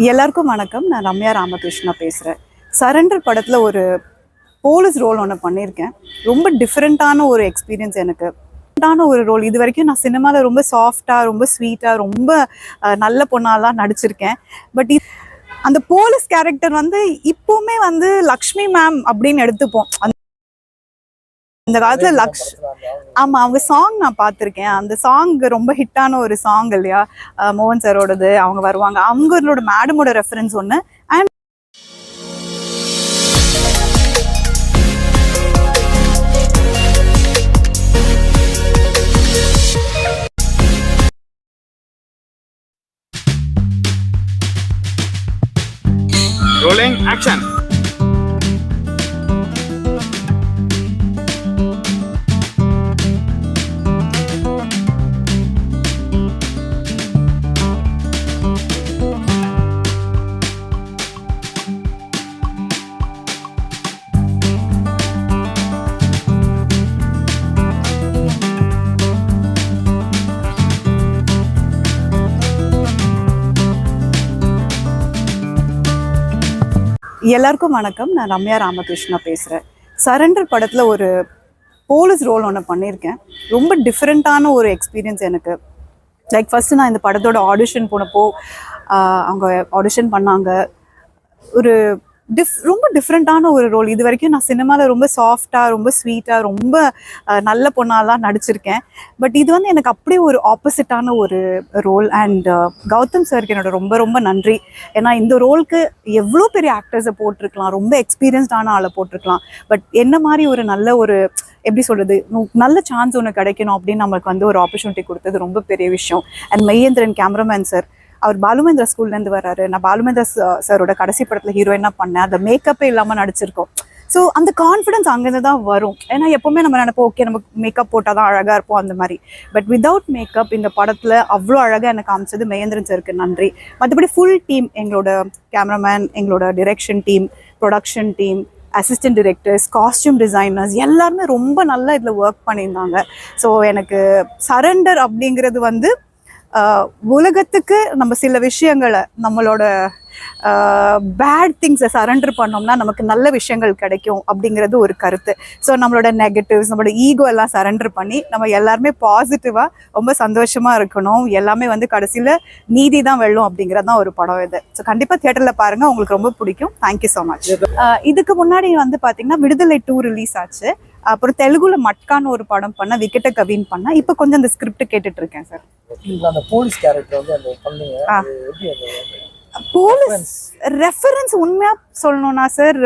எல்லாருக்கும் வணக்கம். நான் ரம்யா ராமகிருஷ்ணா பேசுகிறேன் சரண்டர் படத்தில் ஒரு போலீஸ் ரோல் ஒன்று பண்ணியிருக்கேன். ரொம்ப டிஃப்ரெண்ட்டான ஒரு எக்ஸ்பீரியன்ஸ் எனக்கு. டிஃப்ரெண்ட்டான ஒரு ரோல் இது வரைக்கும் நான் சினிமாவில் ரொம்ப சாஃப்டாக ரொம்ப ஸ்வீட்டாக ரொம்ப நல்ல பொண்ணாலாம் நடிச்சிருக்கேன். பட் அந்த போலீஸ் கேரக்டர் வந்து இப்போவுமே வந்து லக்ஷ்மி மேம் அப்படின்னு எடுத்துப்போம். அந்த காலத்துல லக்ஷ் ஆமா அவங்க சாங் நான் பார்த்துருக்கேன். அந்த சாங் ரொம்ப ஹிட்டான ஒரு சாங் இல்லையா? மோகன் சாரோடது அவங்க வருவாங்க. அவங்களோட மேடமோட ரெஃபரன்ஸ் ஒன்று அண்ட் Rolling action. எல்லாருக்கும் வணக்கம். நான் ரம்யா ராமகிருஷ்ணா பேசுகிறேன் சரண்டர் படத்தில் ஒரு போலீஸ் ரோல் ஒன்று பண்ணியிருக்கேன். ரொம்ப டிஃப்ரெண்ட்டான ஒரு எக்ஸ்பீரியன்ஸ் எனக்கு. லைக் ஃபஸ்ட்டு நான் இந்த படத்தோட ஆடிஷன் போனப்போ அவங்க ஆடிஷன் பண்ணாங்க. ஒரு டிஃப் ரொம்ப டிஃப்ரெண்ட்டான ஒரு ரோல் இது வரைக்கும் நான் சினிமாவில் ரொம்ப சாஃப்டாக ரொம்ப ஸ்வீட்டாக ரொம்ப நல்ல நல்ல பொண்ணாலாம் நடிச்சிருக்கேன். பட் இது வந்து எனக்கு அப்படியே ஒரு ஆப்போசிட்டான ஒரு ரோல் அண்ட் கௌதம் சாருக்கு என்னோட ரொம்ப ரொம்ப நன்றி. ஏன்னா இந்த ரோலுக்கு எவ்வளோ பெரிய ஆக்டர்ஸை போட்டிருக்கலாம். ரொம்ப எக்ஸ்பீரியன்ஸ்டான ஆளை போட்டிருக்கலாம். பட் என்ன மாதிரி ஒரு நல்ல ஒரு எப்படி சொல்கிறது நல்ல சான்ஸ் ஒன்று கிடைக்கணும் அப்படின்னு நம்மளுக்கு வந்து ஒரு ஆப்பர்ச்சுனிட்டி கொடுத்தது ரொம்ப பெரிய விஷயம். அண்ட் மையேந்திரன் கேமராமேன் சார் அவர் பாலுமேந்திரா ஸ்கூல்லேருந்து வர்றாரு. நான் பாலுமேந்திரா சாரோட கடைசி படத்தில் ஹீரோயினாக பண்ணேன்? அந்த மேக்கப்பே இல்லாமல் நடிச்சிருக்கோம். ஸோ அந்த கான்ஃபிடன்ஸ் அங்கேருந்து தான் வரும். ஏன்னா எப்போவுமே நம்ம நினைப்போம் ஓகே நம்ம மேக்கப் போட்டால் தான் அழகாக இருப்போம் அந்த மாதிரி. பட் வித்தவுட் மேக்கப் இந்த படத்தில் அவ்வளோ அழகாக எனக்கு காமிச்சது மகேந்திரன் சருக்கு நன்றி. மற்றபடி ஃபுல் டீம் எங்களோட கேமராமேன் எங்களோட direction team production team assistant directors costume designers எல்லாருமே ரொம்ப நல்லா இதில் ஒர்க் பண்ணியிருந்தாங்க. ஸோ எனக்கு சரண்டர் அப்படிங்கிறது வந்து உலகத்துக்கு நம்ம சில விஷயங்களை நம்மளோட பேட் திங்ஸை சரண்டர் பண்ணோம்னா நமக்கு நல்ல விஷயங்கள் கிடைக்கும் அப்படிங்கிறது ஒரு கருத்து. ஸோ நம்மளோட நெகட்டிவ்ஸ் நம்மளோட ஈகோ எல்லாம் சரண்டர் பண்ணி நம்ம எல்லாருமே பாசிட்டிவாக ரொம்ப சந்தோஷமாக இருக்கணும். எல்லாமே வந்து கடைசியில் நீதி தான் வெல்லும் அப்படிங்கிறது தான் ஒரு படம் இது. ஸோ கண்டிப்பாக தியேட்டரில் பாருங்கள் உங்களுக்கு ரொம்ப பிடிக்கும். தேங்க்யூ ஸோ மச் இதுக்கு முன்னாடி வந்து பார்த்தீங்கன்னா விடுதலை டூ ரிலீஸ் ஆச்சு. அப்புறம் தெலுங்குல மட்கான்னு ஒரு படம் பண்ண விக்கெட்ட கவின் பண்ண இப்போ கொஞ்சம் அந்த ஸ்கிரிப்ட் கேட்டுட்டு இருக்கேன் சார் அந்த போலீஸ் கேரக்டர் வந்து அந்த பண்ணீங்க போலீஸ் ரெஃபரன்ஸ் உண்மையா சொல்லணும்னா சார்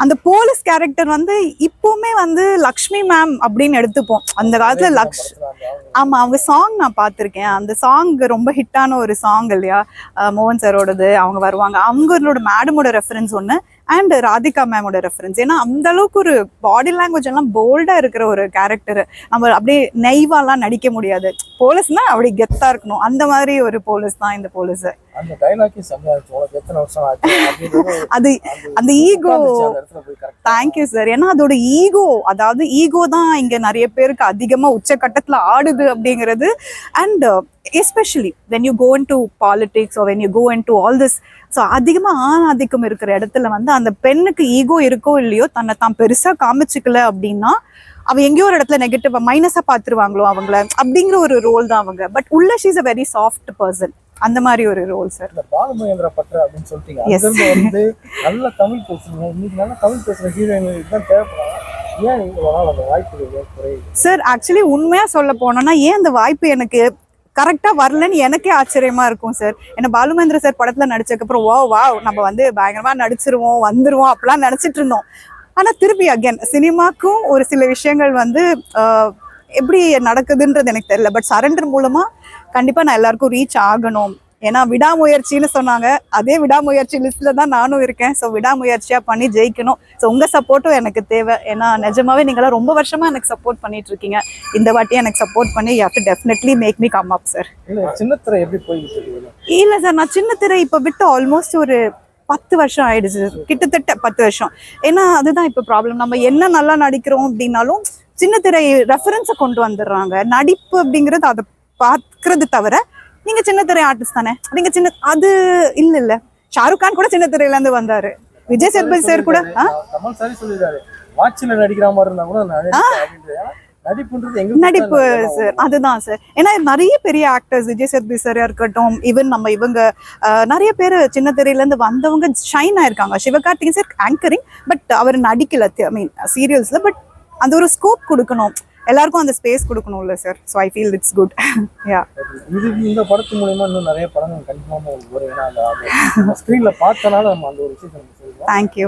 அந்த போலீஸ் கேரக்டர் வந்து இப்போவுமே வந்து லக்ஷ்மி மேம் அப்படின்னு எடுத்துப்போம். அந்த காலத்துல லக்ஷ் ஆமா அவங்க சாங் நான் பார்த்துருக்கேன். அந்த சாங் ரொம்ப ஹிட்டான ஒரு சாங் இல்லையா? மோகன் சாரோடது அவங்க வருவாங்க. அவங்களோட மேடமோட ரெஃபரன்ஸ் ஒன்று அண்ட் ராதிகா மேமோட ரெஃபரன்ஸ் ஏன்னா அந்த அளவுக்கு ஒரு பாடி லாங்குவேஜ் எல்லாம் போல்டா இருக்கிற ஒரு கேரக்டர் நம்ம அப்படியே நெய்வாலாம் நடிக்க முடியாது. போலீஸ்னா அப்படி கெத்தா இருக்கணும். அந்த மாதிரி ஒரு போலீஸ் தான் இந்த போலீஸ் அது அந்த ஈகோ தேங்க்யூ சார் ஏன்னா அதோட ஈகோ அதாவது ஈகோ தான் இங்க நிறைய பேருக்கு அதிகமா உச்சக்கட்டத்துல ஆடுது அப்படிங்கிறது. And especially when you go in to politics when you go in to all this so அதிகமா ஆணாதிக்கம் இருக்கிற இடத்துல வந்து அந்த பெண்ணுக்கு ஈகோ இருக்கோ இல்லையோ தன்னை தான் பெருசா காமிச்சுக்கல அப்படின்னா அவ எங்கேயோ ஒரு இடத்துல நெகட்டிவா மைனஸா பாத்துருவாங்களோ அவங்கள அப்படிங்கிற ஒரு ரோல் தான் அவங்க. பட் உள்ள she's a very soft person அந்த மாதிரி ஒரு ரோல் சார் இந்த பாலுமகேந்திர பற்ற அப்படின்னு சொல்லிட்டீங்க. வந்து நல்ல தமிழ் பேசுறீங்க இன்னைக்கு நல்ல தமிழ் பேசுற ஹீரோயின் தான் தேவைப்படுறாங்க. சார் ஆக்சுவலி உண்மையா சொல்ல போனோம்னா ஏன் அந்த வாய்ப்பு எனக்கு கரெக்டாக வரலன்னு எனக்கே ஆச்சரியமாக இருக்கும் சார் ஏன்னா பாலுமேந்திர சார் படத்தில் நடிச்சதுக்கப்புறம் ஓ வா நம்ம வந்து பயங்கரமாக நடிச்சிருவோம் வந்துருவோம் அப்படிலாம் நினச்சிட்டு இருந்தோம். ஆனால் திருப்பி அகைன் சினிமாக்கும் ஒரு சில விஷயங்கள் வந்து எப்படி நடக்குதுன்றது எனக்கு தெரியல. பட் சரண்டர் மூலமாக கண்டிப்பாக நான் எல்லாருக்கும் ரீச் ஆகணும். ஏன்னா விடாமுயற்சின்னு சொன்னாங்க. அதே விடாமுயற்சி லிஸ்ட்ல தான் நானும் இருக்கேன். ஸோ விடாமுயற்சியா பண்ணி ஜெயிக்கணும். ஸோ உங்க சப்போர்ட்டும் எனக்கு தேவை. ஏன்னா நிஜமாவே நீங்களாம் ரொம்ப வருஷமா எனக்கு சப்போர்ட் பண்ணிட்டு இருக்கீங்க இந்த வாட்டி எனக்கு சப்போர்ட் பண்ணி you to definitely make me come up sir சின்னத்திரை எப்படி இருக்கு இல்ல சார் நான் சின்ன திரை இப்போ விட்டு ஆல்மோஸ்ட் ஒரு பத்து வருஷம் ஆயிடுச்சு. கிட்டத்தட்ட பத்து வருஷம். ஏன்னா அதுதான் இப்போ ப்ராப்ளம் நம்ம என்ன நல்லா நடிக்கிறோம் அப்படின்னாலும் சின்ன திரை ரெஃபரன்ஸை கொண்டு வந்துடுறாங்க. நடிப்பு அப்படிங்கிறது அதை பார்க்கறது தவிர நீங்க சின்ன திரை ஆர்டிஸ்ட் தானே? நீங்க சின்ன அது இல்ல இல்ல. ஷாருக் கான் கூட சின்ன திரையில இருந்து வந்தாரு. விஜய் சேதுபதி சார் கூட நடிப்பு சார் அதுதான் சார் ஏன்னா நிறைய பெரிய ஆக்டர்ஸ் விஜய் சேதுபதி சாரா இருக்கட்டும் ஈவன் நம்ம இவங்க நிறைய பேர் சின்ன திரையில இருந்து வந்தவங்க ஷைன் ஆயிருக்காங்க. சிவகார்த்திகேயன் சார் ஆங்கரிங் பட் அவர் நடிக்கல ஐ மீன் சீரியல்ஸ்ல பட் அந்த ஒரு ஸ்கோப் கொடுக்கணும். எல்லாருக்கும் அந்த ஸ்பேஸ் கொடுக்கணும்ல sir so I feel it's good yeah இது இந்த படத்து மூலியமா இன்னும் நிறைய படங்கள் கண்டிப்பா உங்களுக்கு வரும். ஏன்னா ஸ்க்ரீன்ல பார்த்தனால நம்ம அந்த ஒரு விஷயத்தை தேங்க்யூ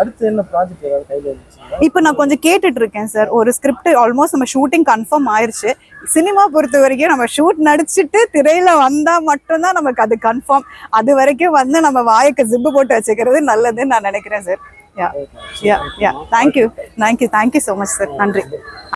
அடுத்து என்ன ப்ராஜெக்ட் ஏதாவது கையில இருந்துச்சுங்களா? இப்போ நான் கொஞ்சம் கேட்டுட்டு இருக்கேன் சார் ஒரு ஸ்கிரிப்ட் ஆல்மோஸ்ட் நம்ம ஷூட்டிங் கன்ஃபார்ம் ஆயிருச்சு. சினிமா பொறுத்த வரைக்கும் நம்ம ஷூட் நடிச்சிட்டு திரையில வந்தா மட்டும்தான் நமக்கு அது கன்ஃபார்ம் அது வரைக்கும் வந்து நம்ம வாய்க்கு ஜிப்பு போட்டு வச்சுக்கிறது நல்லதுன்னு நான் நினைக்கிறேன் sir yeah yeah yeah thank you thank you thank you so much sir நன்றி.